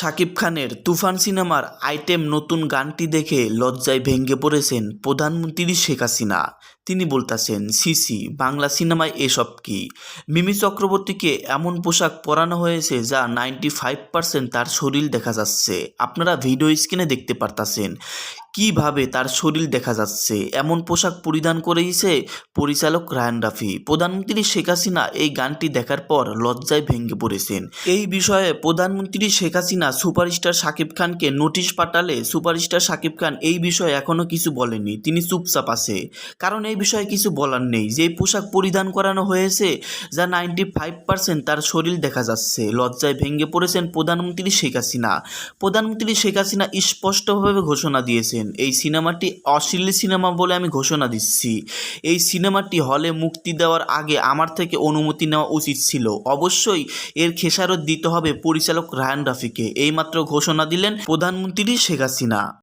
শাকিব খানের তুফান সিনেমার আইটেম নতুন গানটি দেখে লজ্জায় ভেঙে পড়েছেন প্রধানমন্ত্রী শেখ হাসিনা। তিনি বলতেছেন, সিসি, বাংলা সিনেমায় এসব কি? মিমি চক্রবর্তীকে এমন পোশাক পরানো হয়েছে যা নাইনটি ফাইভ পার্সেন্ট তার শরীর দেখা যাচ্ছে। আপনারা ভিডিও স্ক্রিনে দেখতে পারতাছেন। কীভাবে তার শরীর দেখা যাচ্ছে? এমন পোশাক পরিধান করেছে পরিচালক রায়ান রাফি। প্রধানমন্ত্রী শেখ হাসিনা এই গানটি দেখার পর লজ্জায় ভেঙে পড়েছেন। এই বিষয়ে প্রধানমন্ত্রী শেখ হাসিনা সুপারস্টার শাকিব খানকে নোটিশ পাঠালে সুপারস্টার শাকিব খান এই বিষয়ে এখনও কিছু বলেনি তিনি চুপচাপ আছে। কারণ এই বিষয়ে কিছু বলার নেই। যে পোশাক পরিধান করানো হয়েছে, যা নাইনটি ফাইভ পার্সেন্ট তার শরীর দেখা যাচ্ছে। লজ্জায় ভেঙে পড়েছেন প্রধানমন্ত্রী শেখ হাসিনা। প্রধানমন্ত্রী শেখ হাসিনা স্পষ্টভাবে ঘোষণা দিয়েছেন এই সিনেমাটি অশ্লীল সিনেমা বলে আমি ঘোষণা দিচ্ছি। এই সিনেমাটি হলে মুক্তি দেওয়ার আগে আমার থেকে অনুমতি নেওয়া উচিত ছিল। অবশ্যই এর খেসারত দিতে হবে পরিচালক রায়ান রাফিকে। এইমাত্র ঘোষণা দিলেন প্রধানমন্ত্রী শেখ হাসিনা।